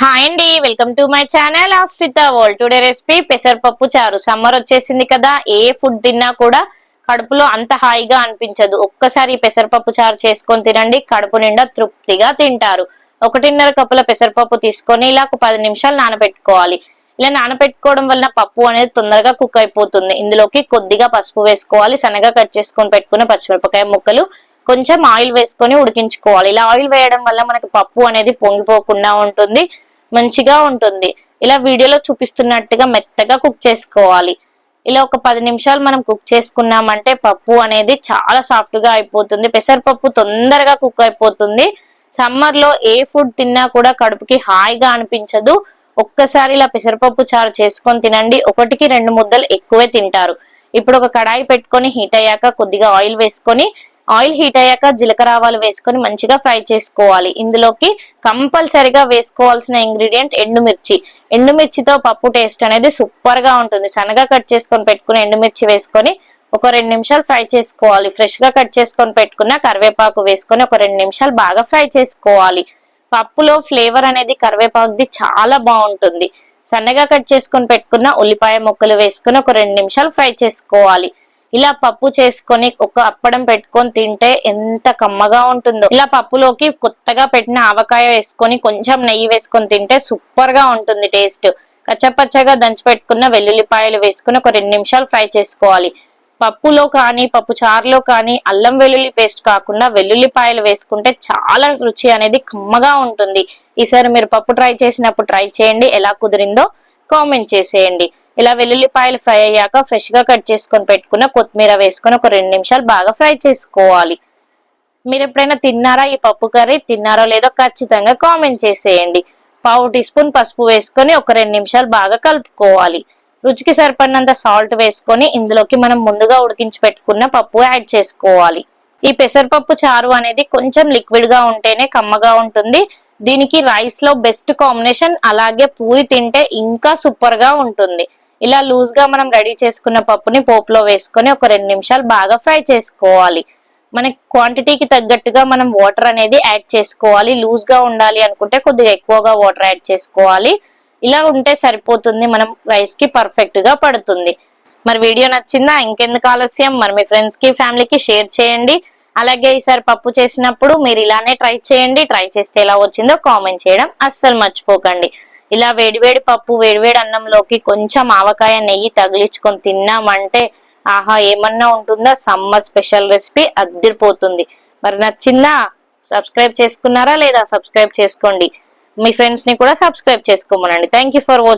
Hi అండి welcome to my channel Astrita world. Today recipe పెసరపప్పు చారు. సమ్మర్ వచ్చేసింది కదా ఏ ఫుడ్ తిన్నా కూడా కడుపులో అంత హాయిగా అనిపించదు. ఒక్కసారి పెసరపప్పు చారు చేసుకొని తినండి కడుపు నిండా తృప్తిగా తింటారు. ఒకటిన్నర కప్పుల పెసరపప్పు తీసుకొని ఇలా ఒక పది నిమిషాలు నానబెట్టుకోవాలి. ఇలా నానబెట్టుకోవడం వలన పప్పు అనేది తొందరగా కుక్ అయిపోతుంది. ఇందులోకి కొద్దిగా పసుపు వేసుకోవాలి. సన్నగా కట్ చేసుకొని పెట్టుకున్న పచ్చిమిరపకాయ ముక్కలు కొంచెం ఆయిల్ వేసుకొని ఉడికించుకోవాలి. ఇలా ఆయిల్ వేయడం వల్ల మనకు పప్పు అనేది పొంగిపోకుండా ఉంటుంది. మంచిగా ఉంటుంది. ఇలా వీడియోలో చూపిస్తున్నట్టుగా మెత్తగా కుక్ చేసుకోవాలి. ఇలా ఒక పది నిమిషాలు మనం కుక్ చేసుకున్నామంటే పప్పు అనేది చాలా సాఫ్ట్గా అయిపోతుంది. పెసరపప్పు తొందరగా కుక్ అయిపోతుంది. సమ్మర్లో ఏ ఫుడ్ తిన్నా కూడా కడుపుకి హాయిగా అనిపించదు. ఒక్కసారి ఇలా పెసరపప్పు చారు చేసుకొని తినండి. ఒకటికి రెండు ముద్దలు ఎక్కువే తింటారు. ఇప్పుడు ఒక కడాయి పెట్టుకొని హీట్ అయ్యాక కొద్దిగా ఆయిల్ వేసుకొని ఆయిల్ హీట్ అయ్యాక జీలకర్ర ఆవాలు వేసుకొని మంచిగా ఫ్రై చేసుకోవాలి. ఇందులోకి కంపల్సరిగా వేసుకోవాల్సిన ఇంగ్రీడియంట్ ఎండుమిర్చి. ఎండుమిర్చితో పప్పు టేస్ట్ అనేది సూపర్గా ఉంటుంది. సన్నగా కట్ చేసుకొని పెట్టుకుని ఎండుమిర్చి వేసుకొని ఒక రెండు నిమిషాలు ఫ్రై చేసుకోవాలి. ఫ్రెష్గా కట్ చేసుకొని పెట్టుకున్న కరివేపాకు వేసుకొని ఒక రెండు నిమిషాలు బాగా ఫ్రై చేసుకోవాలి. పప్పులో ఫ్లేవర్ అనేది కరివేపాకుది చాలా బాగుంటుంది. సన్నగా కట్ చేసుకొని పెట్టుకున్న ఉల్లిపాయ ముక్కలు వేసుకుని ఒక రెండు నిమిషాలు ఫ్రై చేసుకోవాలి. ఇలా పప్పు చేసుకొని ఒక అప్పడం పెట్టుకొని తింటే ఎంత కమ్మగా ఉంటుందో. ఇలా పప్పులోకి కొత్తగా పెట్టిన ఆవకాయ వేసుకొని కొంచెం నెయ్యి వేసుకొని తింటే సూపర్గా ఉంటుంది టేస్ట్. కచ్చపచ్చగా దంచి పెట్టుకున్న వెల్లుల్లిపాయలు వేసుకుని ఒక రెండు నిమిషాలు ఫ్రై చేసుకోవాలి. పప్పులో కానీ పప్పు చారులో కానీ అల్లం వెల్లుల్లి పేస్ట్ కాకుండా వెల్లుల్లిపాయలు వేసుకుంటే చాలా రుచి అనేది కమ్మగా ఉంటుంది. ఈసారి మీరు పప్పు ట్రై చేసినప్పుడు ట్రై చేయండి. ఎలా కుదిరిందో కామెంట్ చేసేయండి. ఇలా వెల్లుల్లిపాయలు ఫ్రై అయ్యాక ఫ్రెష్గా కట్ చేసుకొని పెట్టుకున్న కొత్తిమీర వేసుకొని ఒక రెండు నిమిషాలు బాగా ఫ్రై చేసుకోవాలి. మీరు ఎప్పుడైనా తిన్నారా? ఈ పప్పు కర్రీ తిన్నారో లేదో ఖచ్చితంగా కామెంట్ చేసేయండి. పావు టీ స్పూన్ పసుపు వేసుకొని ఒక రెండు నిమిషాలు బాగా కలుపుకోవాలి. రుచికి సరిపడినంత సాల్ట్ వేసుకొని ఇందులోకి మనం ముందుగా ఉడికించి పెట్టుకున్న పప్పు యాడ్ చేసుకోవాలి. ఈ పెసరపప్పు చారు అనేది కొంచెం లిక్విడ్గా ఉంటేనే కమ్మగా ఉంటుంది. దీనికి రైస్లో బెస్ట్ కాంబినేషన్ అలాగే పూరి తింటే ఇంకా సూపర్గా ఉంటుంది. ఇలా లూజ్గా మనం రెడీ చేసుకున్న పప్పుని పోపులో వేసుకొని ఒక రెండు నిమిషాలు బాగా ఫ్రై చేసుకోవాలి. మన క్వాంటిటీకి తగ్గట్టుగా మనం వాటర్ అనేది యాడ్ చేసుకోవాలి. లూజ్గా ఉండాలి అనుకుంటే కొద్దిగా ఎక్కువగా వాటర్ యాడ్ చేసుకోవాలి. ఇలా ఉంటే సరిపోతుంది. మనం రైస్కి పర్ఫెక్ట్గా పడుతుంది. మరి వీడియో నచ్చిందా? ఇంకెందుకు ఆలస్యం? మరి మీ ఫ్రెండ్స్కి ఫ్యామిలీకి షేర్ చేయండి. అలాగే ఈసారి పప్పు చేసినప్పుడు మీరు ఇలానే ట్రై చేయండి. ట్రై చేస్తే ఎలా వచ్చిందో కామెంట్ చేయడం అస్సలు మర్చిపోకండి. ఇలా వేడివేడి పప్పు వేడివేడి అన్నంలోకి కొంచెం ఆవకాయ నెయ్యి తగిలించుకొని తిన్నామంటే ఆహా ఏమన్నా ఉంటుందా? సమ్మర్ స్పెషల్ రెసిపీ అద్దరిపోతుంది మరి నచ్చిందా? సబ్స్క్రైబ్ చేసుకున్నారా లేదా? సబ్స్క్రైబ్ చేసుకోండి. మీ ఫ్రెండ్స్ని కూడా సబ్స్క్రైబ్ చేసుకోమనండి. Thank for watching